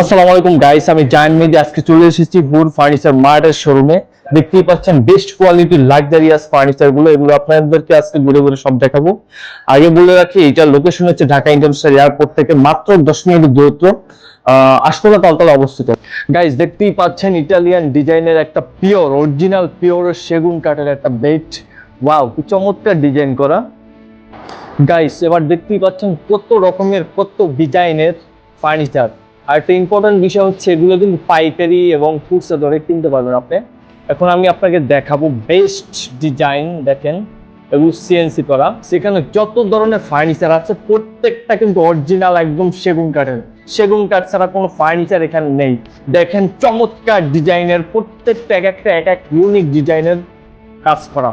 আসসালামু আলাইকুম গাইস আমি জায়ান্ট মিডিয়া আজকে চলে এসেছি হুর ফার্নিচার মার্টের শোরুমে দেখতেই পাচ্ছেন বেস্ট কোয়ালিটির লাক্সারিয়াস ফার্নিচারগুলো, এগুলো আপনাদেরকে আজকে ঘুরে ঘুরে সব দেখাবো। আগে বলে রাখি এটা লোকেশন হচ্ছে ঢাকা ইন্টারন্যাশনাল এয়ারপোর্ট থেকে মাত্র দশ মিনিট দূরত্ব। আশকোলা তালতলা অবস্থিত। গাইস দেখতেই পাচ্ছেন ইটালিয়ান ডিজাইনের একটা পিওর অরিজিনাল পিওর সেগুন কাঠের একটা বেড ওয়াও কি চমৎকার ডিজাইন করা। গাইস এবার দেখতেই পাচ্ছেন কত রকমের, কত ডিজাইনের ফার্নিচার আর একটা ইম্পর্টেন্ট বিষয় হচ্ছে এগুলো কিন্তু পাইকারি এবং ফুডসে ধরে কিনতে পারবেন আপনি। এখন আমি আপনাকে দেখাবো বেস্ট ডিজাইন দেখেন, এগুলো সিএনসি করা। সেখানে যত ধরনের ফার্নিচার আছে, প্রত্যেকটা কিন্তু অরিজিনাল একদম সেগুন কাঠের। সেগুন কাঠ ছাড়া কোনো ফার্নিচার এখানে নেই। দেখেন চমৎকার ডিজাইনের, প্রত্যেকটা এক একটা, এক এক ইউনিক ডিজাইনের কাজ করা।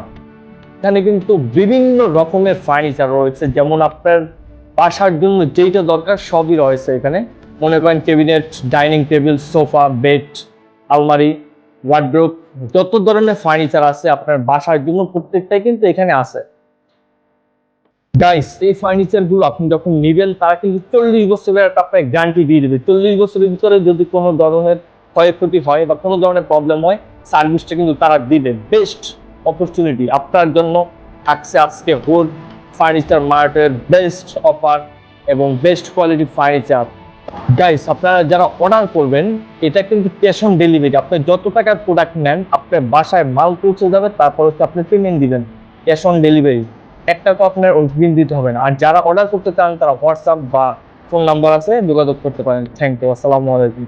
এখানে কিন্তু বিভিন্ন রকমের ফার্নিচার রয়েছে। যেমন আপনার বাসার জন্য যেইটা দরকার সবই রয়েছে এখানে। মনে করেন cabinet dining table sofa bed আলমারি ওয়ার্ড্রোব যত ধরনের ফার্নিচার আছে আপনার বাসার জন্য প্রত্যেকটাই কিন্তু এখানে আছে। গাইস এই ফার্নিচারগুলো আপনি যখন নিবেন, তারা কিন্তু চল্লিশ বছরের একটা আপনার গ্যারান্টি দিয়ে দেবে। চল্লিশ বছরের ভিতরে যদি কোনো ধরনের ক্ষয়ক্ষতি হয় বা কোনো ধরনের প্রবলেম হয় সার্ভিসটা কিন্তু তারা দিবে। বেস্ট অপরচুনিটি আপনার জন্য থাকছে আজকে হোল ফার্নিচার মার্টের বেস্ট অফার এবং বেস্ট কোয়ালিটি ফার্নিচার। গাইস আপনারা যারা অর্ডার করবেন, এটা কিন্তু ক্যাশ অন ডেলিভারি আপনি যত টাকার প্রোডাক্ট নেন আপনার বাসায় মাল পৌঁছে যাবে, তারপর হচ্ছে আপনি পেমেন্ট দিবেন ক্যাশ অন ডেলিভারি একটা তো আপনার অগ্রিম দিতে হবে না। আর যারা অর্ডার করতে চান, তারা হোয়াটসঅ্যাপ বা ফোন নাম্বার আছে, যোগাযোগ করতে পারেন। থ্যাংক ইউ আসসালামু আলাইকুম।